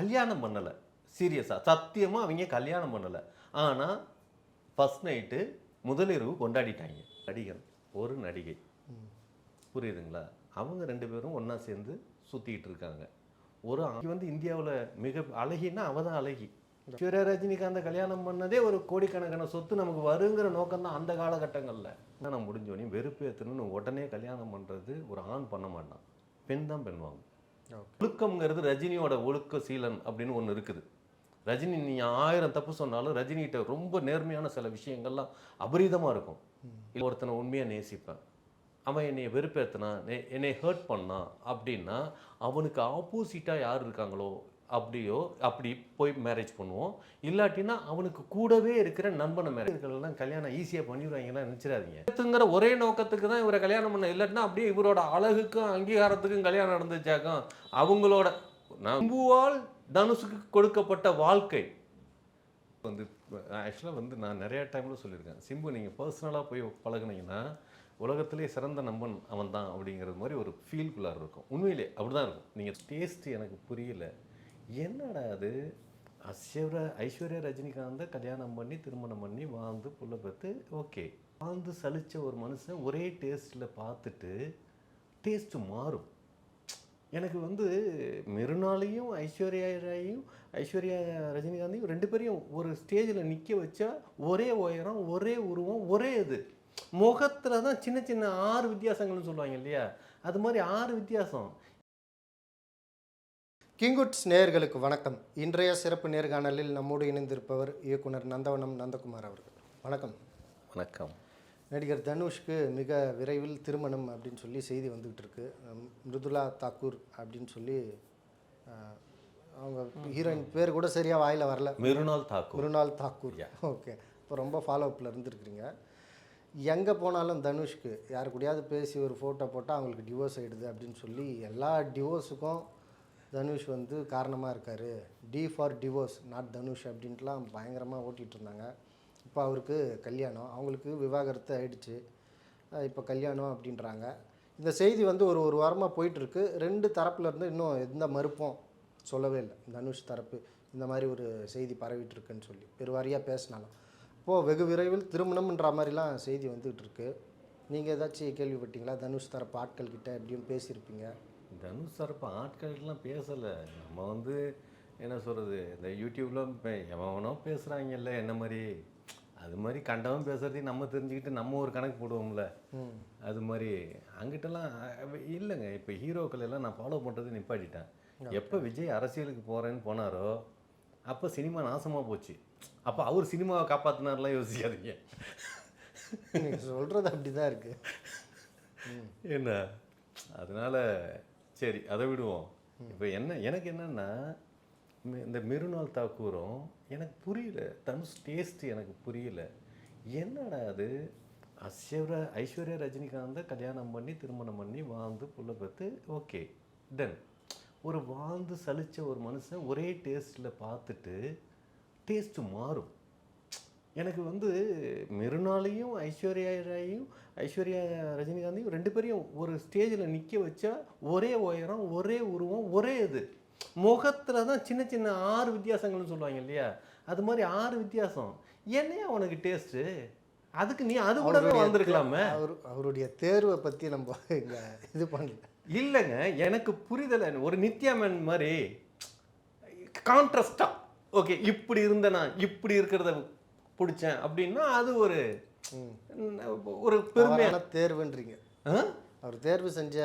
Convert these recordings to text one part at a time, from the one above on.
கல்யாணம் பண்ணலை. சீரியஸாக சத்தியமாக அவங்க கல்யாணம் பண்ணலை. ஆனால் ஃபஸ்ட் நைட்டு முதலிரவு கொண்டாடிட்டாங்க. நடிகன் ஒரு நடிகை. புரியுதுங்களா? அவங்க ரெண்டு பேரும் ஒன்றா சேர்ந்து சுற்றிக்கிட்டு இருக்காங்க. ஒரு ஆண் வந்து இந்தியாவில் மிக அழகின்னா அவ தான் அழகி. ஐஸ்வர்யா ரஜினிகாந்தை கல்யாணம் பண்ணதே ஒரு கோடிக்கணக்கான சொத்து நமக்கு வருங்கிற நோக்கம் தான் அந்த காலகட்டங்களில். ஆனால் முடிஞ்சோடனே வெறுப்பேற்றணும்னு உடனே கல்யாணம் பண்ணுறது ஒரு ஆண் பண்ண மாட்டான். பெண் தான் பண்ணுவாங்க. ஒழுக்கம்ங்கிறது ரஜினியோட ஒழுக்க சீலன் அப்படின்னு ஒன்று இருக்குது. ரஜினி நீ ஆயிரம் தப்பு சொன்னாலும் ரஜினிகிட்ட ரொம்ப நேர்மையான சில விஷயங்கள்லாம் அபரீதமாக இருக்கும். இல்லை ஒருத்தனை உண்மையாக நேசிப்பேன். அவன் என்னை வெறுப்பேற்றினா என்னை ஹர்ட் பண்ணான் அப்படின்னா அவனுக்கு ஆப்போசிட்டாக யார் இருக்காங்களோ அப்படியோ அப்படி போய் மேரேஜ் பண்ணுவோம். இல்லாட்டினா அவனுக்கு கூடவே இருக்கிற நண்பனை மேரேஜ்கள்லாம் கல்யாணம் ஈஸியாக பண்ணிடுவாங்கலாம் நினச்சிடாதீங்க. ங்கிற ஒரே நோக்கத்துக்கு தான் இவரை கல்யாணம் பண்ண இல்லாட்டினா அப்படியே இவரோட அழகுக்கும் அங்கீகாரத்துக்கும் கல்யாணம் நடந்துச்சாக்கும் அவங்களோட நம்புவால் தனுஷுக்கு கொடுக்கப்பட்ட வாழ்க்கை. வந்து ஆக்சுவலாக வந்து நான் நிறைய டைமில் சொல்லியிருக்கேன். சிம்பு நீங்கள் பர்சனலாக போய் பழகுனீங்கன்னா உலகத்திலே சிறந்த நம்பன் அவன் தான் அப்படிங்கிறது மாதிரி ஒரு ஃபீல்குள்ளார் இருக்கும். உண்மையிலே அப்படி தான் இருக்கும். நீங்கள் டேஸ்ட் எனக்கு புரியல. என்னடா அது? ஐஸ்வர்யா ஐஸ்வர்யா ரஜினிகாந்தை கல்யாணம் பண்ணி திருமணம் பண்ணி வாழ்ந்து புள்ள பெற்று ஓகே. வாழ்ந்து சலித்த ஒரு மனுஷன் ஒரே டேஸ்ட்டில் பார்த்துட்டு டேஸ்ட்டு மாறும். எனக்கு வந்து மிருனாலையும் ஐஸ்வர்யாயும் ஐஸ்வர்யா ரஜினிகாந்தையும் ரெண்டு பேரையும் ஒரு ஸ்டேஜில் நிற்க வச்சா ஒரே உயரம் ஒரே உருவம் ஒரே இது. முகத்தில் தான் சின்ன சின்ன ஆறு வித்தியாசங்கள்னு சொல்லுவாங்க இல்லையா? அது மாதிரி ஆறு வித்தியாசம். கிங்குட்ஸ் நேயர்களுக்கு வணக்கம். இன்றைய சிறப்பு நேர்காணலில் நம்மோடு இணைந்திருப்பவர் இயக்குனர் நந்தவனம் நந்தகுமார் அவர்கள். வணக்கம். வணக்கம். நடிகர் தனுஷ்க்கு மிக விரைவில் திருமணம் அப்படின்னு சொல்லி செய்தி வந்துகிட்டு இருக்கு அம், மிருதுளா தாக்கூர் அப்படின்னு சொல்லி அவங்க ஹீரோயின் பேர் கூட சரியாக வாயில் வரல. மிருனால் தாக்கூர். மிருனால் தாக்கூர். ஓகே. இப்போ ரொம்ப ஃபாலோஅப்பில் இருந்திருக்கிறீங்க. எங்கே போனாலும் தனுஷ்க்கு யாரு கூடயாவது பேசி ஒரு ஃபோட்டோ போட்டால் அவங்களுக்கு டிவோர்ஸ் ஆகிடுது அப்படின்னு சொல்லி எல்லா டிவோர்ஸுக்கும் தனுஷ் வந்து காரணமாக இருக்கார். D for divorce not Dhanush அப்படின்ட்டுலாம் பயங்கரமாக ஓட்டிகிட்டு இருந்தாங்க. இப்போ அவருக்கு கல்யாணம். அவங்களுக்கு விவாகரத்து ஆயிடுச்சு. இப்போ கல்யாணம் அப்படின்றாங்க. இந்த செய்தி வந்து ஒரு ஒரு வாரமாக போயிட்டுருக்கு. ரெண்டு தரப்புல இருந்து இன்னும் எந்த மறுப்பும் சொல்லவே இல்லை. தனுஷ் தரப்பு இந்த மாதிரி ஒரு செய்தி பரவிட்டுருக்குன்னு சொல்லி. பெருவாரியாக பேசினாலும். இப்போது வெகு விரைவில் திருமணம்ன்ற மாதிரிலாம் செய்தி வந்துகிட்டு இருக்கு நீங்கள் ஏதாச்சும் கேள்விப்பட்டீங்களா? தனுஷ் தரப்பு ஆட்கள் கிட்ட எப்படியும் பேசியிருப்பீங்க. தனுஷ் ஆட்கள்லாம் பேசலை. நம்ம வந்து என்ன சொல்கிறது இந்த யூடியூப்பில் எவனோ பேசுகிறாங்கல்ல என்ன மாதிரி? அது மாதிரி கண்டவன் பேசுகிறதையும் நம்ம தெரிஞ்சுக்கிட்டு நம்ம ஒரு கணக்கு போடுவோம்ல. அது மாதிரி அங்கிட்டலாம் இல்லைங்க. இப்போ ஹீரோக்கள் எல்லாம் நான் ஃபாலோ பண்ணுறது நிப்பாட்டிட்டேன். எப்போ விஜய் அரசியலுக்கு போகிறேன்னு போனாரோ அப்போ சினிமா நாசமாக போச்சு. அப்போ அவர் சினிமாவை காப்பாற்றினார்லாம் யோசிக்காதீங்க. நீங்கள் சொல்கிறது அப்படி தான் இருக்குது என்ன? அதனால சரி அதை விடுவோம். இப்போ என்ன எனக்கு என்னன்னா இந்த மிருனால் தாக்கூரும் எனக்கு புரியல. தனுஷ் டேஸ்ட் எனக்கு புரியல. என்னடா அது? ஐஸ்வர்யா ஐஸ்வர்யா ரஜினிகாந்தை கல்யாணம் பண்ணி திருமணம் பண்ணி வாழ்ந்து புள்ள பெற்று ஓகே டன் ஒரு வாழ்ந்து சலிச்ச ஒரு மனுஷன் ஒரே டேஸ்ட்டில் பார்த்துட்டு டேஸ்ட்டு மாறும். எனக்கு வந்து மிருனாலையும் ஐஸ்வர்யா ராயும் ஐஸ்வர்யா ரஜினிகாந்தையும் ரெண்டு பேரையும் ஒரு ஸ்டேஜில் நிற்க வச்சா ஒரே உயரம் ஒரே உருவம் ஒரே இது. முகத்தில் தான் சின்ன சின்ன ஆறு வித்தியாசங்கள்னு சொல்லுவாங்க இல்லையா? அது மாதிரி ஆறு வித்தியாசம். என்னையா உனக்கு டேஸ்ட்டு அதுக்கு நீ அது கூட வந்திருக்கலாமே. அவர் அவருடைய தேர்வை பற்றி நம்ம இங்கே இது பண்ணல. இல்லைங்க எனக்கு புரிதலை. ஒரு நித்யாமன் மாதிரி கான்ட்ராஸ்டா ஓகே இப்படி இருந்த நான் இப்படி இருக்கிறத பிடிச்சேன் அப்படின்னா அது ஒரு ஒரு பெருமையா தவறான தேர்வுன்றீங்க? அவர் தேர்வு செஞ்ச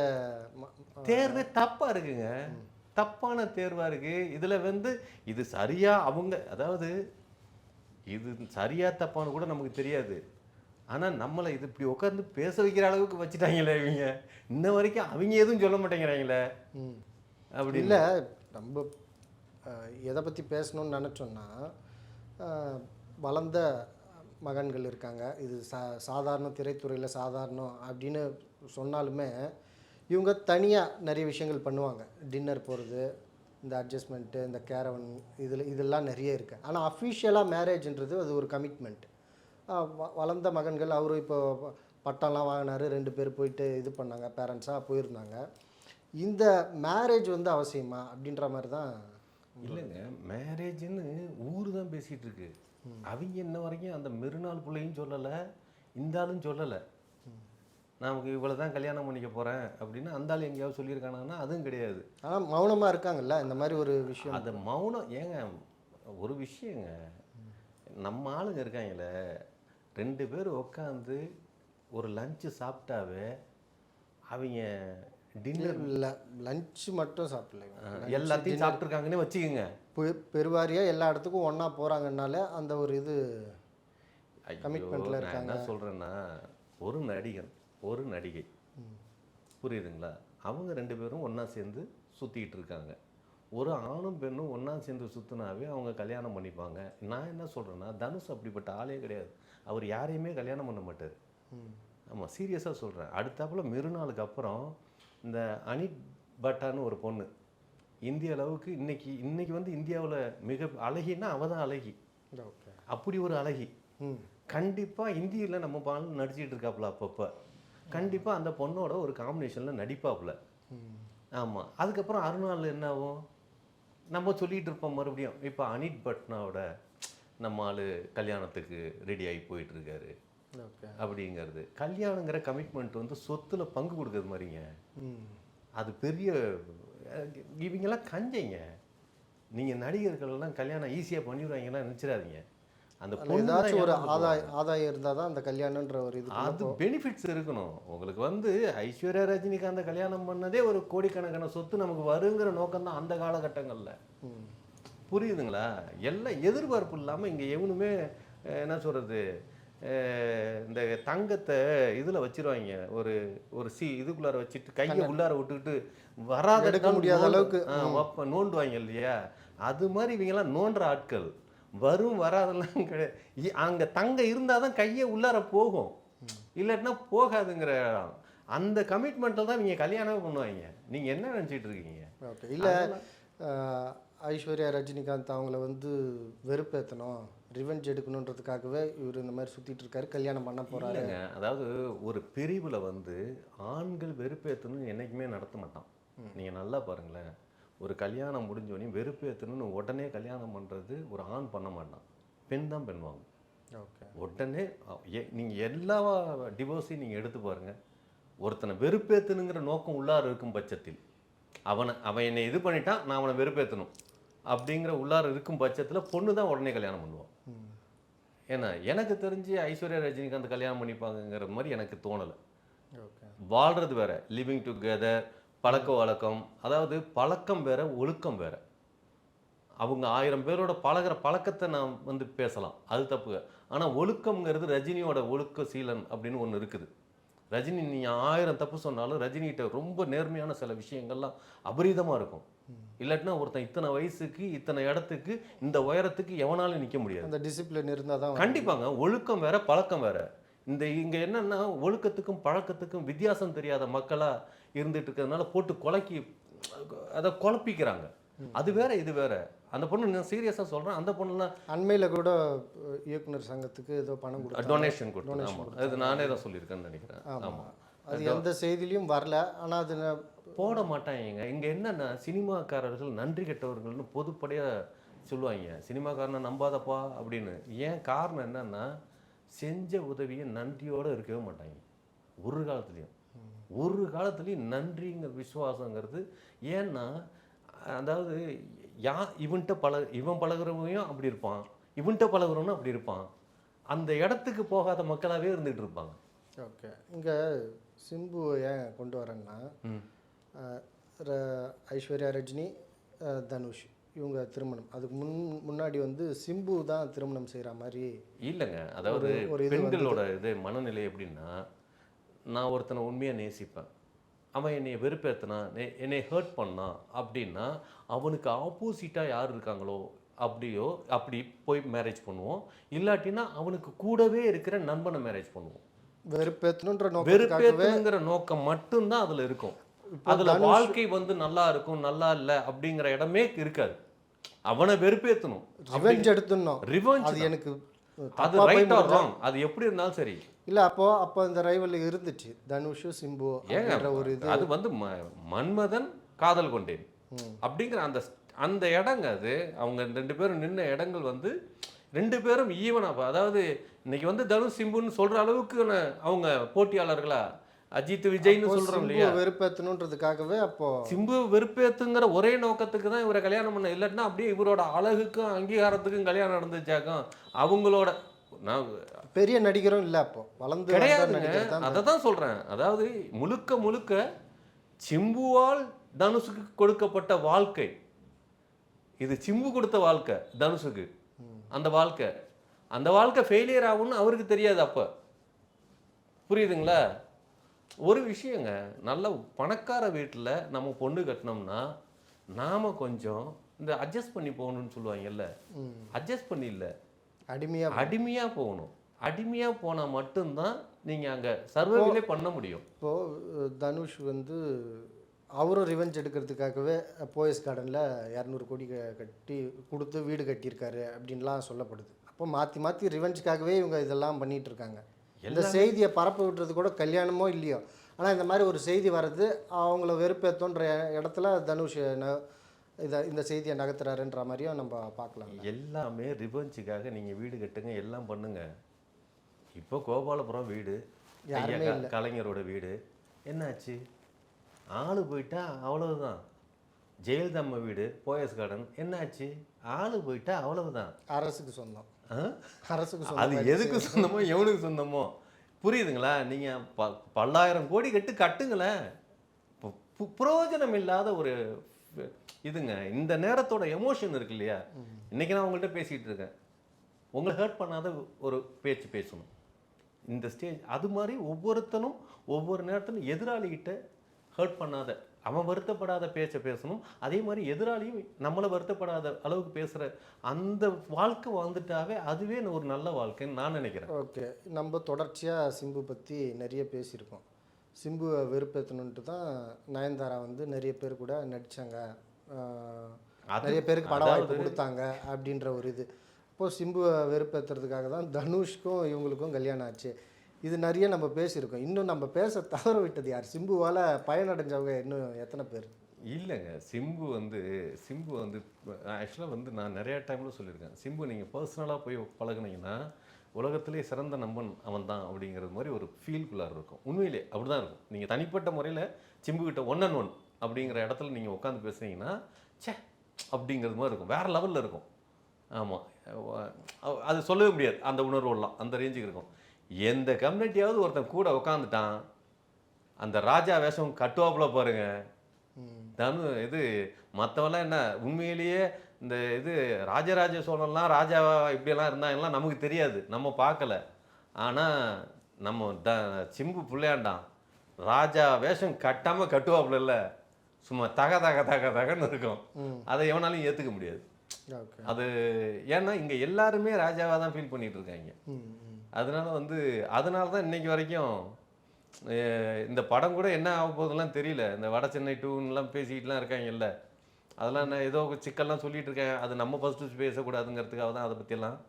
தேர்வே தப்பா இருக்குங்க. தப்பான தேர்வா இருக்கு. இதுல வந்து இது சரியா அவங்க அதாவது இது சரியா தப்பான்னு கூட நமக்கு தெரியாது. ஆனா நம்மளை இது இப்படி உட்கார்ந்து பேச வைக்கிற அளவுக்கு வச்சுட்டாங்களே இவங்க. இன்ன வரைக்கும் அவங்க எதுவும் சொல்ல மாட்டேங்கிறாங்களே. ம். அப்படி இல்லை நம்ம எதை பற்றி பேசணும்னு நினச்சோன்னா வளர்ந்த மகன்கள் இருக்காங்க. இது சா சாதாரண திரைத்துறையில் சாதாரணம் அப்படின்னு சொன்னாலுமே இவங்க தனியாக நிறைய விஷயங்கள் பண்ணுவாங்க. டின்னர் போகிறது இந்த அட்ஜஸ்ட்மெண்ட்டு இந்த கேரவன் இதில் இதெல்லாம் நிறைய இருக்குது ஆனால் அஃபிஷியலாக மேரேஜ்ன்றது அது ஒரு கமிட்மெண்ட் வளர்ந்த மகன்கள் அவரும் இப்போ பட்டம்லாம் வாங்கினாரு ரெண்டு பேர் போயிட்டு இது பண்ணாங்க பேரண்ட்ஸாக போயிருந்தாங்க. இந்த மேரேஜ் வந்து அவசியமா அப்படின்ற மாதிரி தான் இல்லைங்க மேரேஜ்னு ஊர் தான் பேசிகிட்டு இருக்கு. அவங்க இன்ன வரைக்கும் அந்த மெருநாள் பிள்ளையும் சொல்லலை இந்த ஆளும் சொல்லலை. நமக்கு இவ்வளோ தான் கல்யாணம் பண்ணிக்க போகிறேன் அப்படின்னு அந்த ஆள் எங்கேயாவது சொல்லியிருக்கானா அதுவும் கிடையாது. ஆனால் மௌனமாக இருக்காங்கல்ல? இந்த மாதிரி ஒரு விஷயம். அது மௌனம் ஏங்க ஒரு விஷயங்க. நம்ம ஆளுங்க இருக்காங்களே ரெண்டு பேர் உட்காந்து ஒரு லஞ்சு சாப்பிட்டாவே அவங்க டின்னர் லஞ்ச் மட்டும் சாப்பிடலைங்க. எல்லாத்தையும் சாப்பிட்ருக்காங்கன்னே வச்சுக்கோங்க. பெ- பெருவாரியாக எல்லா இடத்துக்கும் ஒன்றா போகிறாங்கனால அந்த ஒரு இது Commitmentல நான் என்ன சொல்கிறேன்னா ஒரு நடிகன் ஒரு நடிகை. புரியுதுங்களா? அவங்க ரெண்டு பேரும் ஒன்றா சேர்ந்து சுற்றிக்கிட்டு இருக்காங்க. ஒரு ஆணும் பெண்ணும் ஒன்றா சேர்ந்து சுற்றினாவே அவங்க கல்யாணம் பண்ணிப்பாங்க. நான் என்ன சொல்கிறேன்னா தனுஷ் அப்படிப்பட்ட ஆளே கிடையாது. அவர் யாரையுமே கல்யாணம் பண்ண மாட்டார். ஆமாம் சீரியஸாக சொல்கிறேன் அடுத்தாப்புல மெருநாளுக்கு அப்புறம் இந்த அனிட் பட்டான்னு ஒரு பொண்ணு. இந்திய அளவுக்கு இன்னைக்கு இன்னைக்கு வந்து இந்தியாவில் மிக அழகின்னா அவ தான் அழகி. அப்படி ஒரு அழகி. கண்டிப்பாக இந்தியில் நம்ம பால் நடிச்சிட்டு இருக்காப்புல அப்பப்போ. கண்டிப்பாக அந்த பொண்ணோட ஒரு காம்பினேஷனில் நடிப்பாப்புல. ஆமாம் அதுக்கப்புறம் அருணாள் என்ன ஆகும்? நம்ம சொல்லிட்டு இருப்போம் மறுபடியும். இப்போ அனிட் பட்னாவோட நம்ம ஆள் கல்யாணத்துக்கு ரெடி ஆகி போயிட்டு இருக்காரு. ஓகே அப்படிங்கிறது. கல்யாணங்கிற கமிட்மெண்ட் வந்து சொத்துல பங்கு கொடுக்கறது மாதிரிங்க அது பெரிய இவங்கெல்லாம் கஞ்சைங்க. நீங்கள் நடிகர்கள் எல்லாம் கல்யாணம் ஈஸியாக பண்ணிடுவாங்கலாம் நினச்சிடாதீங்க. அந்த ஏதாச்சும் ஒரு ஆதாயம் ஆதாயம் இருந்தால் தான் அந்த கல்யாணன்ற ஒரு இது அது பெனிஃபிட்ஸ் இருக்கணும். உங்களுக்கு வந்து ஐஸ்வர்யா ரஜினிகாந்த் கல்யாணம் பண்ணதே ஒரு கோடிக்கணக்கான சொத்து நமக்கு வருங்கிற நோக்கம் தான் அந்த காலகட்டங்களில். புரியுதுங்களா? எல்லாம் எதிர்பார்ப்பு இல்லாமல் இங்கே எவனுமே என்ன சொல்கிறது இந்த தங்கத்தை இதில் வச்சிருவாங்க. ஒரு ஒரு சி இதுக்குள்ளார வச்சுட்டு கையை உள்ளார விட்டுக்கிட்டு வராத எடுக்க முடியாத அளவுக்கு, நோண்டுவாங்க இல்லையா? அது மாதிரி இவங்கெல்லாம் நோண்டுற ஆட்கள். வரும் வராதெல்லாம் கிடையாது அங்க தங்க இருந்தால் தான் கையை உள்ளார போகும். இல்லாட்டினா போகாதுங்கிற இடம் அந்த கமிட்மெண்ட்டில் தான் நீங்கள் கல்யாணமே பண்ணுவாங்க. நீங்கள் என்ன நினச்சிட்டு இருக்கீங்க? ஓகே. இல்லை ஐஸ்வர்யா ரஜினிகாந்த் அவங்கள வந்து வெறுப்பேற்றணும் ரிவெஞ்ச் எடுக்கணுன்றதுக்காகவே இவர் இந்த மாதிரி சுற்றிட்டு இருக்காரு. கல்யாணம் பண்ண போகிறாரு அதாவது ஒரு பிரிவில் வந்து ஆண்கள் வெறுப்பேற்றணும்னு என்றைக்குமே நடத்த மாட்டான். நீங்கள் நல்லா பாருங்களேன். ஒரு கல்யாணம் முடிஞ்சோடனே வெறுப்பேற்றணும்னு உடனே கல்யாணம் பண்ணுறது ஒரு ஆண் பண்ண மாட்டான். பெண் தான் பெண்வாங்க ஓகே. உடனே நீங்கள் எல்லா டிவோர்ஸையும் நீங்கள் எடுத்து பாருங்க. ஒருத்தனை வெறுப்பேற்றணுங்கிற நோக்கம் உள்ளார இருக்கும் பட்சத்தில் அவனை அவன் என்னை இது பண்ணிட்டான் நான் அவனை வெறுப்பேற்றணும் அப்படிங்கிற உள்ளார இருக்கும் பட்சத்தில் பொண்ணு தான் உடனே கல்யாணம் பண்ணுவான் ம் ஏன்னா எனக்கு தெரிஞ்சு ஐஸ்வர்யா ரஜினிகாந்த் கல்யாணம் பண்ணிப்பாங்கங்கிற மாதிரி எனக்கு தோணலை. ஓகே. வாழ்றது வேற. லிவிங் டுகெதர் பழக்க வழக்கம். அதாவது பழக்கம் வேற ஒழுக்கம் வேற. அவங்க ஆயிரம் பேரோட பழகுற பழக்கத்தை நான் வந்து பேசலாம். அது தப்பு. ஆனால் ஒழுக்கம்ங்கிறது ரஜினியோட ஒழுக்க சீலன் அப்படின்னு ஒன்று இருக்குது. ரஜினி நீ ஆயிரம் தப்பு சொன்னாலும் ரஜினிகிட்ட ரொம்ப நேர்மையான சில விஷயங்கள்லாம் அபரீதமாக இருக்கும். இல்லாட்டினா ஒருத்தன் இத்தனை வயசுக்கு இத்தனை இடத்துக்கு இந்த உயரத்துக்கு எவனாலும் நிற்க முடியாது. அந்த டிசிப்ளின் இருந்தால் தான் கண்டிப்பாங்க. ஒழுக்கம் வேற பழக்கம் வேற. இந்த இங்க என்னன்னா ஒழுக்கத்துக்கும் பழக்கத்துக்கும் வித்தியாசம் தெரியாத மக்களா இருந்துட்டு இருக்கிறதுனால போட்டு குழக்கி அதை குழப்பிக்கிறாங்க. அது வேற இது வேற. அந்த பொண்ணு நான் சீரியஸா சொல்றேன். அந்த பொண்ணுலாம் அண்மையில் கூட இயக்குனர் சங்கத்துக்கு ஏதோ பணம் கொடுத்தாங்க. டொனேஷன் கொடுத்து ஆமா. அது நானே தான் சொல்லியிருக்கேன்னு நினைக்கிறேன். ஆமா. அது எந்த செய்திலையும் வரல. ஆனால் அது போட மாட்டாங்க. இங்க என்னன்னா சினிமாக்காரர்கள் நன்றி கெட்டவர்கள்னு பொதுப்படையா சொல்லுவாங்க. சினிமாக்காரனை நம்பாதப்பா அப்படின்னு. ஏன் காரணம் என்னன்னா செஞ்ச உதவியை நன்றியோட இருக்கவே மாட்டாங்க. ஒரு காலத்துலயும். ஒரு காலத்துலயும் நன்றிங்கிற விசுவாசங்கிறது ஏன்னா அதாவது யா இவன்கிட்ட பழ இவன் பழகுறவனையும் அப்படி இருப்பான். இவன்கிட்ட பழகுறவனும் அப்படி இருப்பான். அந்த இடத்துக்கு போகாத மக்களாவே இருந்துகிட்டு இருப்பாங்க. ஓகே. இங்கே சிம்பு ஏன் கொண்டு வரேன்னா ஐஸ்வர்யா ரஜினி தனுஷ் இவங்க திருமணம். அதுக்கு முன் முன்னாடி வந்து சிம்பு தான் திருமணம் செய்கிற மாதிரி இல்லைங்க. அதாவது ஒரு பெண்களோட இது மனநிலை எப்படின்னா நான் ஒருத்தனை உண்மையாக நேசிப்பேன். அவன் என்னை வெறுப்பேற்றினா என்னை ஹர்ட் பண்ணான் அப்படின்னா அவனுக்கு ஆப்போசிட்டாக யார் இருக்காங்களோ அப்படியோ அப்படி போய் மேரேஜ் பண்ணுவோம். இல்லாட்டினா அவனுக்கு கூடவே இருக்கிற நண்பனை மேரேஜ் பண்ணுவோம். வெறுப்பேற்றணுன்ற வெறுப்பேற்றுங்கிற நோக்கம் மட்டும்தான் அதுல இருக்கும். அதுல வாழ்க்கை வந்து நல்லா இருக்கும் நல்லா இல்லை அப்படிங்கிற இடமே இருக்காது. அவனை வெறுப்பேற்றணும் ரிவெஞ்ச் எடுத்துடணும். ரிவெஞ்ச் அது எனக்கு அது ரைட் ஆர் ராங் அது எப்படி இருந்தாலும் சரி. இல்லை அப்போ அப்போ இந்த ரைவல் இருந்துச்சு. தனுஷ் சிம்பு அப்படின்ற ஒரு இது. அது வந்து ம- மன்மதன் காதல் கொண்டேன். அப்படிங்கிற அந்த அந்த இடங்க அது. அவங்க ரெண்டு பேரும் நின்ன இடங்கள் வந்து ரெண்டு பேரும் ஈவனாக அதாவது இன்னைக்கு வந்து தனுஷ் சிம்புன்னு சொல்ற அளவுக்கு அவங்க போட்டியாளர்களா? அஜித் விஜய்னு சொல்றோம் இல்லையா? வெறுப்பேற்றணுன்றதுக்காகவே அப்போ சிம்பு வெறுப்பேத்துங்கிற ஒரே நோக்கத்துக்கு தான் இவரை கல்யாணம் பண்ண இல்லைன்னா அப்படியே இவரோட அழகுக்கும் அங்கீகாரத்துக்கும் கல்யாணம் நடந்துச்சாக்கும் அவங்களோட நான் பெரிய நடிகரும் இல்லை அப்போ. வளர்ந்து தான் அதை தான் சொல்றேன். அதாவது முழுக்க முழுக்க சிம்புவால் தனுஷுக்கு கொடுக்கப்பட்ட வாழ்க்கை. இது சிம்பு கொடுத்த வாழ்க்கை தனுஷுக்கு. அந்த வாழ்க்கை. அந்த வாழ்க்கை ஃபெயிலியர் ஆகும்னு அவருக்கு தெரியாது அப்போ. புரியுதுங்களா? ஒரு விஷயங்க நல்ல பணக்கார வீட்டில் நம்ம பொண்ணு கட்டினோம்னா நாம கொஞ்சம் இந்த அட்ஜஸ்ட் பண்ணி போகணும்னு சொல்லுவாங்கல்ல. அட்ஜஸ்ட் பண்ணி இல்லை. அடிமையா அடிமையா போகணும். அடிமையா போனா மட்டும்தான் நீங்க அங்க சர்வைவிலே பண்ண முடியும். இப்போ அஹ், தனுஷ் வந்து அவரும் ரிவெஞ்ச் எடுக்கிறதுக்காகவே போயஸ் கார்டனில் இரநூறு கோடி கட்டி கொடுத்து வீடு கட்டியிருக்காரு அப்படின்லாம் சொல்லப்படுது. அப்போ மாற்றி மாற்றி ரிவெஞ்சுக்காகவே இவங்க இதெல்லாம் பண்ணிட்டு இருக்காங்க இந்த செய்தியை பரப்ப விட்டுறது கூட கல்யாணமோ இல்லையோ? ஆனால் இந்த மாதிரி ஒரு செய்தி வர்றது அவங்கள வெறுப்பேத்தோன்ற இடத்துல தனுஷ் இதை இந்த செய்தியை நகர்த்துறாருன்ற மாதிரியும் நம்ம பார்க்கலாம் எல்லாமே ரிவெஞ்சுக்காக நீங்க வீடு கட்டுங்க எல்லாம் பண்ணுங்க. இப்போ கோபாலபுரம் வீடு கலைஞரோட வீடு. என்னாச்சு? ஆளு போயிட்டா அவ்வளவுதான். ஜெயலலிதா வீடு போயஸ் கார்டன். என்னாச்சு? ஆளு போயிட்டா அவ்வளவுதான். அரசுக்கு சொந்தம்? அரசுக்கு அது எதுக்கு சொந்தமோ எவனுக்கு சொந்தமோ. புரியுதுங்களா? நீங்க ப பல்லாயிரம் கோடி கட்டு கட்டுங்களேன். பிரயோஜனம் இல்லாத ஒரு இதுங்க இந்த நேரத்தோட எமோஷன் இருக்கு இல்லையா? இன்னைக்கு நான் உங்கள்கிட்ட பேசிகிட்டு இருக்கேன். உங்களை ஹர்ட் பண்ணாத ஒரு பேச்சு பேசணும். இந்த ஸ்டேஜ் அது மாதிரி ஒவ்வொருத்தனும் ஒவ்வொரு நேரத்திலும் எதிராளிகிட்ட ஹர்ட் பண்ணாத அவன் வருத்தப்படாத பேச்சை பேசணும். அதே மாதிரி எதிராளியும் நம்மளை வருத்தப்படாத அளவுக்கு பேசுகிற அந்த வாழ்க்கை வாழ்ந்துட்டாவே அதுவே ஒரு நல்ல வாழ்க்கைன்னு நான் நினைக்கிறேன். ஓகே. நம்ம தொடர்ச்சியாக சிம்பு பற்றி நிறைய பேசியிருக்கோம். சிம்புவை வெறுப்பேற்றணுன்ட்டு தான் நயன்தாரா வந்து நிறைய பேர் கூட நடித்தாங்க நிறைய பேருக்கு பட வாய்ப்பு கொடுத்தாங்க அப்படின்ற ஒரு இது. இப்போது சிம்புவை வெறுப்பேற்றுறதுக்காக தான் தனுஷ்க்கும் இவங்களுக்கும் கல்யாணம் ஆச்சு. இது நிறைய நம்ம பேசியிருக்கோம். இன்னும் நம்ம பேச தவற விட்டது யார்? சிம்புவால் பயனடைஞ்சவங்க இன்னும் எத்தனை பேர்? இல்லைங்க. சிம்பு வந்து சிம்பு வந்து ஆக்சுவலாக வந்து நான் நிறைய டைமில் சொல்லியிருக்கேன். சிம்பு நீங்கள் பர்சனலாக போய் பழகுனீங்கன்னா உலகத்திலே சிறந்த நம்பன் அவன் தான் அப்படிங்கிறது மாதிரி ஒரு ஃபீல்குள்ளார் இருக்கும். உண்மையிலே அப்படி தான் இருக்கும். நீங்கள் தனிப்பட்ட முறையில் சிம்பு கிட்ட ஒன் அண்ட் ஒன் அப்படிங்கிற இடத்துல நீங்கள் உட்காந்து பேசுனீங்கன்னா ச்சே அப்படிங்கிறது மாதிரி இருக்கும். வேறு லெவலில் இருக்கும். ஆமாம் அது சொல்லவே முடியாது. அந்த உணர்வுலாம் அந்த ரேஞ்சுக்கு இருக்கும். எந்த கம்யூனிட்டியாவது ஒருத்தன் கூட உட்காந்துட்டான் அந்த ராஜா வேஷம் கட்டுவாப்புல பாருங்க. தனு இது மற்றவெல்லாம் என்ன? உண்மையிலேயே இந்த இது ராஜராஜ சோழன்லாம் ராஜாவா இப்படியெல்லாம் இருந்தாங்கலாம் நமக்கு தெரியாது. நம்ம பார்க்கல. ஆனால் நம்ம த சிம்பு பிள்ளையாண்டான். ராஜா வேஷம் கட்டாம கட்டுவாப்புல இல்ல சும்மா தக தக தக தகன்னு இருக்கும். அதை எவனாலையும் ஏற்றுக்க முடியாது. அது ஏன்னா இங்கே எல்லாருமே ராஜாவாக தான் ஃபீல் பண்ணிட்டு இருக்காங்க. அதனால வந்து அதனால தான் இன்னைக்கு வரைக்கும் இந்த படம் கூட என்ன ஆக போகுதுலாம் தெரியல. இந்த வட சென்னை டூன்னுலாம் பேசிக்கிட்டுலாம் இருக்காங்கல்ல. அதெல்லாம் நான் ஏதோ சிக்கல்லாம் சொல்லிட்டு இருக்கேன். அது நம்ம ஃபர்ஸ்ட் பேசக்கூடாதுங்கிறதுக்காக தான் அதை பற்றியெல்லாம்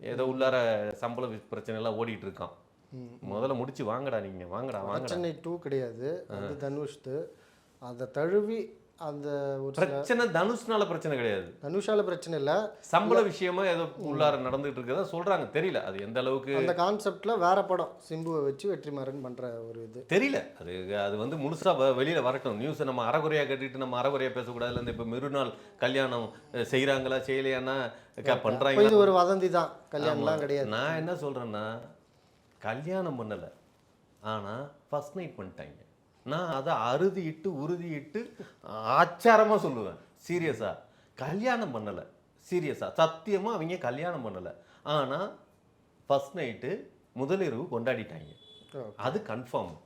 ஏதோ உள்ளார சம்பள வி- பிரச்சனை எல்லாம் ஓடிட்டு இருக்கான். முதல்ல முடிச்சு வாங்கடா நீங்க வாங்கடா வாங்கடா. சென்னை டூ கிடையாது. அது தனுஷ்து. அதை தழுவி அந்த ஒரு பிரச்சனை தனுஷ்னால பிரச்சனை கிடையாது. தனுஷால பிரச்சனை இல்லை. சம்பள விஷயமா ஏதோ உள்ளார நடந்துட்டு இருக்கதா சொல்றாங்க. தெரியல. அது எந்த அளவுக்கு அந்த கான்செப்ட்ல வேற படம் சிம்புவை வச்சு வெற்றிமாறன் பண்ற ஒரு இது. தெரியல. அது அது வந்து முழுசா வெளியில வரட்டும். நியூஸ் நம்ம அறகுறையா கட்டிட்டு நம்ம அறகுறையா பேசக்கூடாதுல. இந்த இப்போ மெருநாள் கல்யாணம் அஹ், செய்றாங்களா செய்யலையானா க- இப்போ பண்றாங்களா? இது ஒரு வதந்தி தான். கல்யாணம்லாம். கிடையாது. நான் என்ன சொல்றேன்னா கல்யாணம் பண்ணல. ஆனா ஃபர்ஸ்ட் நைட் பண்ணிட்டாங்க நான் அதை அறுதியிட்டு உறுதியிட்டு ஆச்சாரமா சொல்லுவேன். சீரியஸா கல்யாணம் பண்ணல. சீரியஸா சத்தியமா அவங்க கல்யாணம் பண்ணல. ஆனா ஃபர்ஸ்ட் நைட்டு முதலிரவு கொண்டாடிட்டாங்க. அது கன்ஃபார்ம்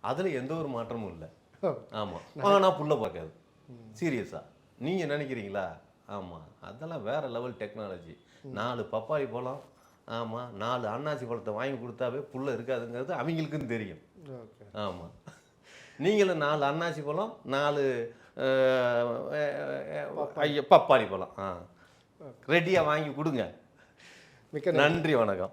அதுல எந்த ஒரு மாற்றமும் இல்லை. ஓ. ஆமா. ஆனா புள்ள பார்க்காது. சீரியஸா நீங்க நினைக்கிறீங்களா? ஆமா. அதெல்லாம் வேற லெவல் டெக்னாலஜி நாலு பப்பாளி பழம். ஆமா. நாலு அன்னாசி பழத்தை வாங்கி கொடுத்தாவே புள்ள இருக்காதுங்கிறது அவங்களுக்கும் தெரியும். ஓகே. ஆமா. நீங்களும் நாலு அன்னாசி பழம் நாலு ஐய, பப்பாளி பழம். ஆ. ரெடியாக வாங்கி கொடுங்க. மிக்க நன்றி வணக்கம்.